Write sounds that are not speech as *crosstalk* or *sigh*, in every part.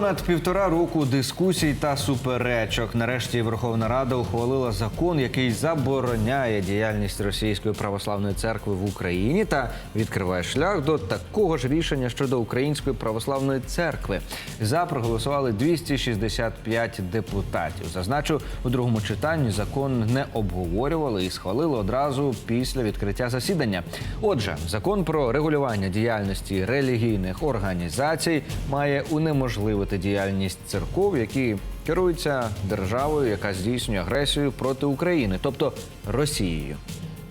Понад півтора року дискусій та суперечок. Нарешті Верховна Рада ухвалила закон, який забороняє діяльність Російської православної церкви в Україні та відкриває шлях до такого ж рішення щодо Української православної церкви. За проголосували 265 депутатів. Зазначу, у другому читанні закон не обговорювали і схвалили одразу після відкриття засідання. Отже, закон про регулювання діяльності релігійних організацій має унеможливити діяльність церков, які керуються державою, яка здійснює агресію проти України, тобто Росією.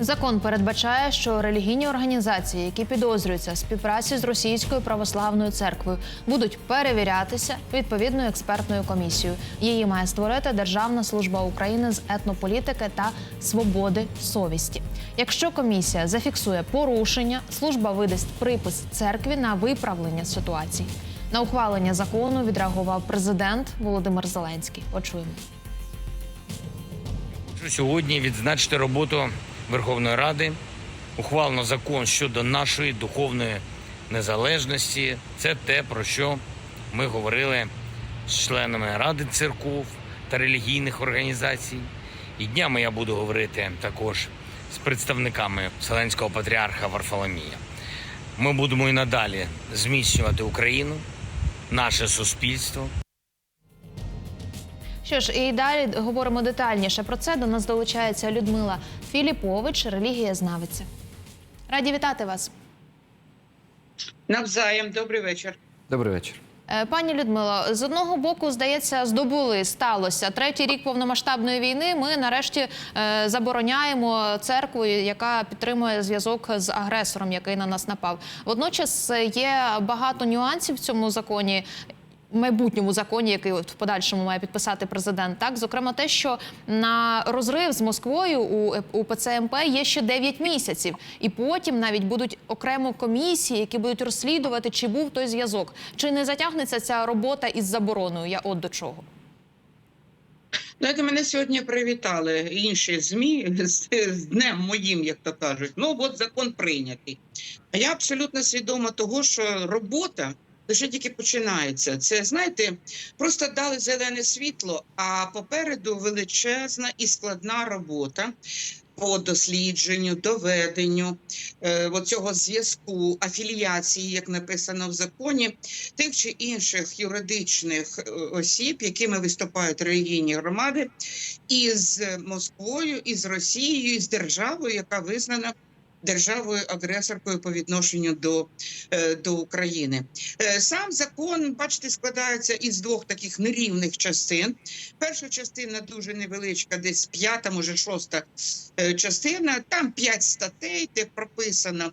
Закон передбачає, що релігійні організації, які підозрюються співпраці з російською православною церквою, будуть перевірятися відповідною експертною комісією. Її має створити Державна служба України з етнополітики та свободи совісті. Якщо комісія зафіксує порушення, служба видасть припис церкві на виправлення ситуації. На ухвалення закону відреагував президент Володимир Зеленський. Почуємо. Хочу сьогодні відзначити роботу Верховної Ради. Ухвалено закон щодо нашої духовної незалежності. Це те, про що ми говорили з членами Ради церков та релігійних організацій. І днями я буду говорити також з представниками Вселенського патріарха Варфоломія. Ми будемо і надалі зміцнювати Україну, наше суспільство. Що ж, і далі говоримо детальніше про це. До нас долучається Людмила Філіпович, релігія знавиця. Раді вітати вас. Навзаєм, добрий вечір. Добрий вечір. Е, Пані Людмило, з одного боку, здається, здобули, сталося третій рік повномасштабної війни. Ми нарешті е, забороняємо церкву, яка підтримує зв'язок з агресором, який на нас напав. Водночас е, є багато нюансів в цьому законі. Майбутньому законі, який от в подальшому має підписати президент, так зокрема, те, що на розрив з Москвою у, у ПЦМП є ще 9 місяців, і потім навіть будуть окремо комісії, які будуть розслідувати, чи був той зв'язок, чи не затягнеться ця робота із забороною. Я от до чого. Знаєте, мене сьогодні привітали інші ЗМІ з, з днем моїм, як то кажуть. Ну от закон прийнятий. А я абсолютно свідома того, що робота лише тільки починається. Це знаєте, просто дали зелене світло, а попереду величезна і складна робота. По дослідженню, доведенню е, цього зв'язку, афіліації, як написано в законі, тих чи інших юридичних е, осіб, якими виступають релігійні громади, із Москвою, із Росією, із державою, яка визнана державою агресоркою по відношенню до, е, до України. Е, Сам закон, бачите, складається із двох таких нерівних частин. Перша частина дуже невеличка, десь п'ята, може шоста е, частина. Там п'ять статей, де прописано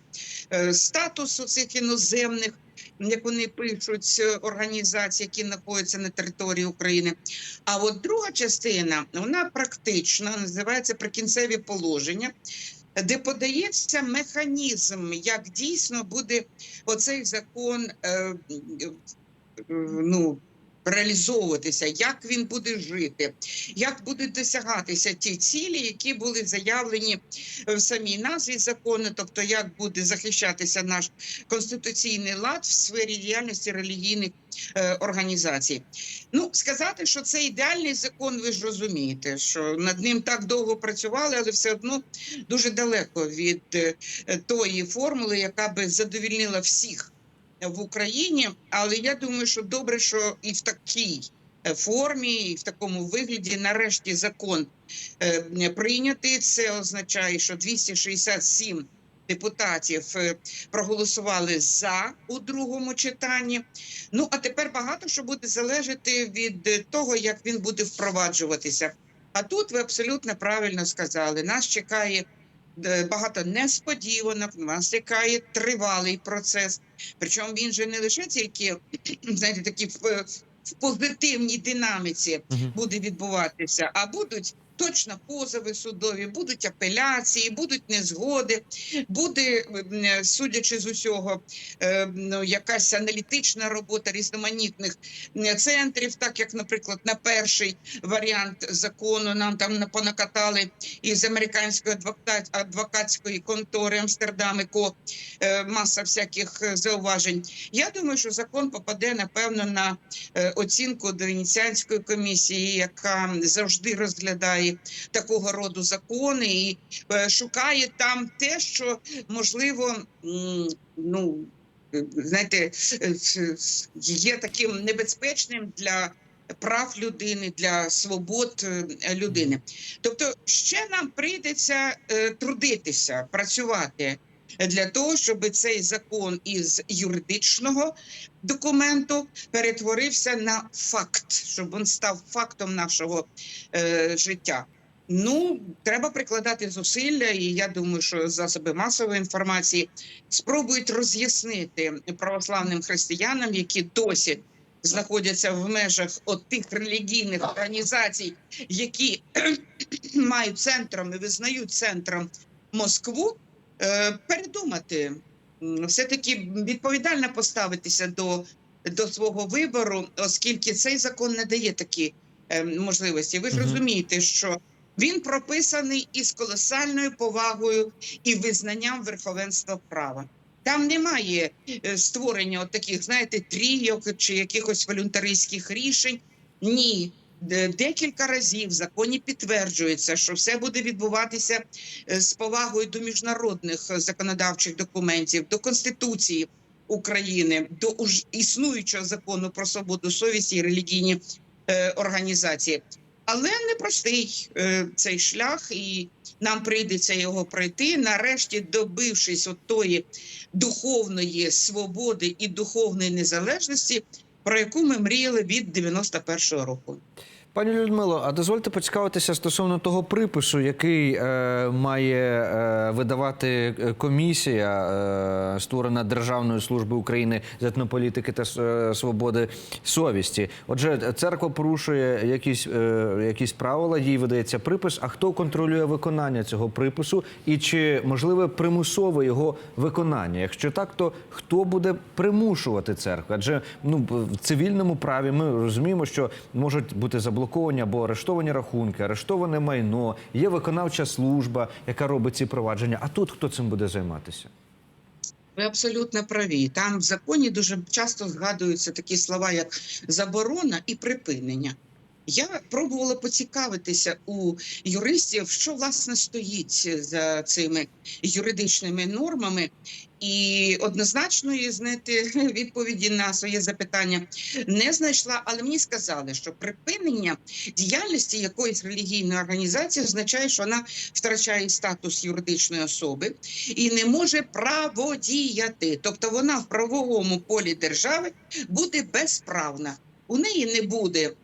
статус цих іноземних. Як вони пишуть організації, які знаходяться на території України. А от друга частина вона практична, називається прикінцеві положення, де подається механізм, як дійсно буде оцей закон е, е, ну, реалізовуватися, як він буде жити, як будуть досягатися ті цілі, які були заявлені в самій назві закону, тобто як буде захищатися наш конституційний лад в сфері діяльності релігійних е, організацій. Ну, сказати, що це ідеальний закон, ви ж розумієте, що над ним так довго працювали, але все одно дуже далеко від е, тої формули, яка би задовільнила всіх в Україні. Але я думаю, що добре, що і в такій е, формі, і в такому вигляді, нарешті, закон е, прийнятий. Це означає, що 267 депутатів е, проголосували за у другому читанні. Ну а тепер багато що буде залежати від е, того, як він буде впроваджуватися. А тут ви абсолютно правильно сказали. Нас чекає е, багато несподіванок, нас чекає тривалий процес. Причому він же не лише тільки *clears throat* знаєте, такі в, в позитивній динаміці буде відбуватися, а будуть точно позови судові, будуть апеляції, будуть незгоди, буде, судячи з усього, е, ну, якась аналітична робота різноманітних центрів, так як, наприклад, на перший варіант закону нам там на- понакатали із американської адвокат- адвокатської контори Амстердам і Ко е, маса всяких е, зауважень. Я думаю, що закон попаде напевно на оцінку до Венеціанської комісії, яка завжди розглядає такого роду закони і е, шукає там те, що можливо, ну е, знаєте, е, є таким небезпечним для. Прав людини для свобод людини, тобто ще нам прийдеться трудитися, працювати для того, щоб цей закон із юридичного документу перетворився на факт, щоб він став фактом нашого е, життя. Ну, треба прикладати зусилля, і я думаю, що засоби масової інформації спробують роз'яснити православним християнам, які досі знаходяться в межах от тих релігійних організацій, які *clears throat* мають центром і визнають центром Москву, передумати все-таки відповідально поставитися до, до свого вибору, оскільки цей закон не дає такі е, можливості. Ви ж розумієте, що він прописаний із колосальною повагою і визнанням верховенства права. Там немає е, створення от таких, знаєте, трійок чи якихось волюнтаристських рішень. Ні, декілька разів в законі підтверджується, що все буде відбуватися е, з повагою до міжнародних е, законодавчих документів, до Конституції України, до існуючого закону про свободу совісті і релігійні е, організації. Але непростий е, цей шлях, і нам прийдеться його пройти, нарешті добившись от тої духовної свободи і духовної незалежності, про яку ми мріяли від 91-го року. Пані Людмило, а дозвольте поцікавитися стосовно того припису, який е, має е, видавати е, комісія, е, створена Державною службою України з етнополітики та е, свободи совісті. Отже, церква порушує якісь, е, якісь правила, їй видається припис. А хто контролює виконання цього припису, і чи можливе примусове його виконання? Якщо так, то хто буде примушувати церкву? Адже ну в цивільному праві ми розуміємо, що можуть бути заблоковані або арештовані рахунки, арештоване майно, є виконавча служба, яка робить ці провадження. А тут хто цим буде займатися? Ви абсолютно праві. Там в законі дуже часто згадуються такі слова, як заборона і припинення. Я пробувала поцікавитися у юристів, що власне стоїть за цими юридичними нормами, і однозначної знаєте, *laughs* відповіді на своє запитання не знайшла. Але мені сказали, що припинення діяльності якоїсь релігійної організації означає, що вона втрачає статус юридичної особи і не може праводіяти. Тобто вона в правовому полі держави буде безправна. У неї не буде *clears throat*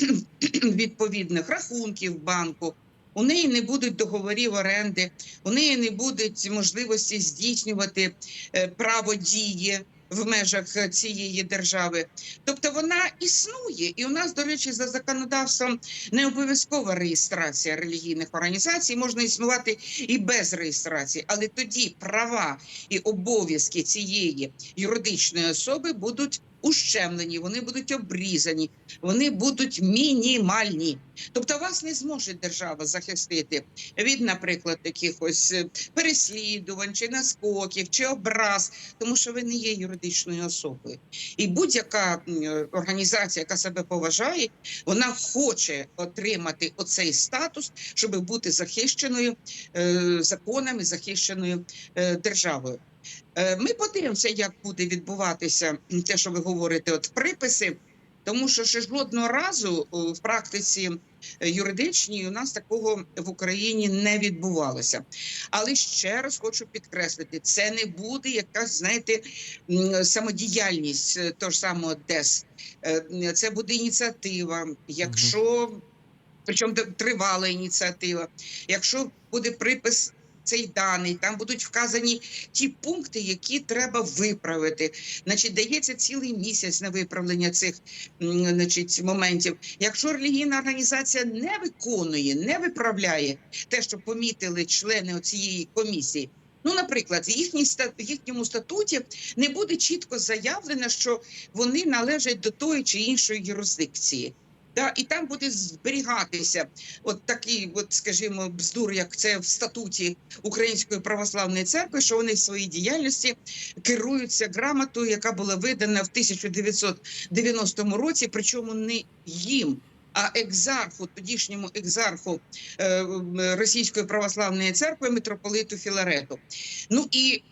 відповідних рахунків банку, у неї не будуть договорів оренди, у неї не будуть можливості здійснювати е, право дії в межах цієї держави. Тобто вона існує, і у нас, до речі, за законодавством не обов'язкова реєстрація релігійних організацій, можна існувати і без реєстрації, але тоді права і обов'язки цієї юридичної особи будуть ущемлені, вони будуть обрізані, вони будуть мінімальні. Тобто вас не зможе держава захистити від, наприклад, якихось е, переслідувань чи наскоків чи образ, тому що ви не є юридичною особою. І будь-яка е, організація, яка себе поважає, вона хоче отримати оцей статус, щоб бути захищеною е, законами, захищеною державою. Е, Ми подивимося, як буде відбуватися те, що ви говорите, от приписи, тому що ще жодного разу в практиці е, юридичній у нас такого в Україні не відбувалося. Але ще раз хочу підкреслити: це не буде якась, знаєте, самодіяльність е, того ж самого ДЕС. Це буде ініціатива. Якщо причому тривала ініціатива, якщо буде припис цей даний, там будуть вказані ті пункти, які треба виправити. Значить, дається цілий місяць на виправлення цих значить, моментів. Якщо релігійна організація не виконує, не виправляє те, що помітили члени цієї комісії. Ну, наприклад, в їхній їхньому статуті не буде чітко заявлено, що вони належать до тої чи іншої юрисдикції. Да, і там буде зберігатися от такий, от, скажімо, бздур, як це в статуті Української православної церкви, що вони в своїй діяльності керуються грамотою, яка була видана в 1990 році, причому не їм. А екзарху, тодішньому екзарху е, Російської православної церкви митрополиту Філарету. Ну і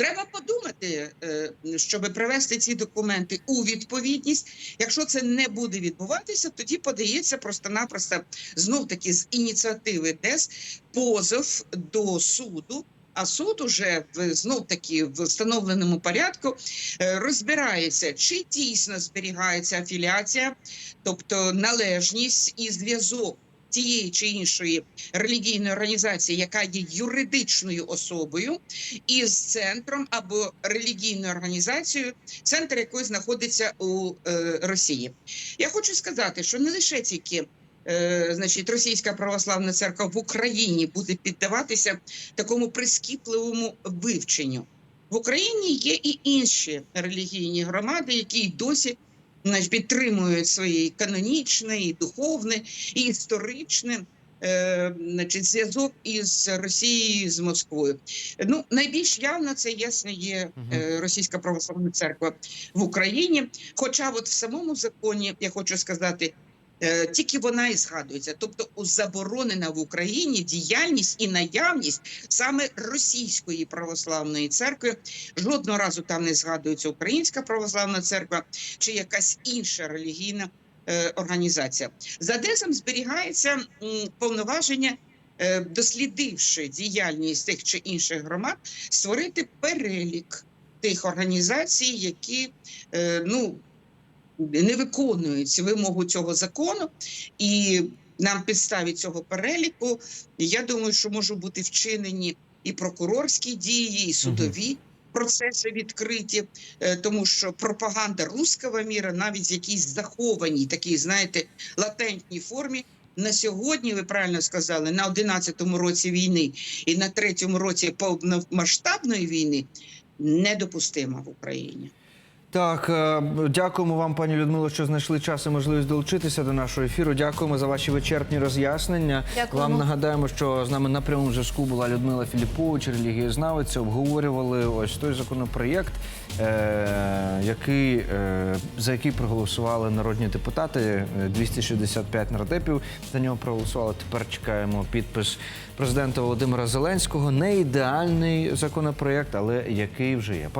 треба подумати, е, щоб привести ці документи у відповідність. Якщо це не буде відбуватися, тоді подається просто-напросто знов таки з ініціативи ДЕС позов до суду. А суд уже в знов таки в встановленому порядку е, розбирається, чи дійсно зберігається афіліація, тобто належність і зв'язок тієї чи іншої релігійної організації, яка є юридичною особою, із центром або релігійною організацією, центр якої знаходиться у е, Росії. Я хочу сказати, що не лише тільки е, значить, Російська православна церква в Україні буде піддаватися такому прискіпливому вивченню. В Україні є і інші релігійні громади, які й досі значить, підтримують своє канонічне, і духовне, і історичне е, значить, зв'язок із Росією, з Москвою. Ну, найбільш явно це ясно є е, Російська православна церква в Україні. Хоча, от в самому законі, я хочу сказати, тільки вона і згадується, тобто заборонена в Україні діяльність і наявність саме російської православної церкви. Жодного разу там не згадується Українська православна церква чи якась інша релігійна е, організація. За ДЕСом зберігається повноваження. е, Дослідивши діяльність тих чи інших громад, створити перелік тих організацій, які е, ну не виконують вимогу цього закону, і на підставі цього переліку я думаю, що можуть бути вчинені і прокурорські дії, і судові. Процеси відкриті, е, тому що пропаганда руского міра навіть в якійсь захованій, такій, знаєте, латентній формі. На сьогодні, ви правильно сказали, на 11-му році війни і на третьому році повномасштабної війни недопустима в Україні. Так, е, дякуємо вам, пані Людмило, що знайшли час і можливість долучитися до нашого ефіру. Дякуємо за ваші вичерпні роз'яснення. Вам нагадаємо, що з нами на прямому зв'язку була Людмила Філіпович, релігієзнавиця. Обговорювали ось той законопроєкт, е, який, е, за який проголосували народні депутати. Е, 265 нардепів за нього проголосували. Тепер чекаємо підпис президента Володимира Зеленського. Не ідеальний законопроєкт, але який вже є. Пане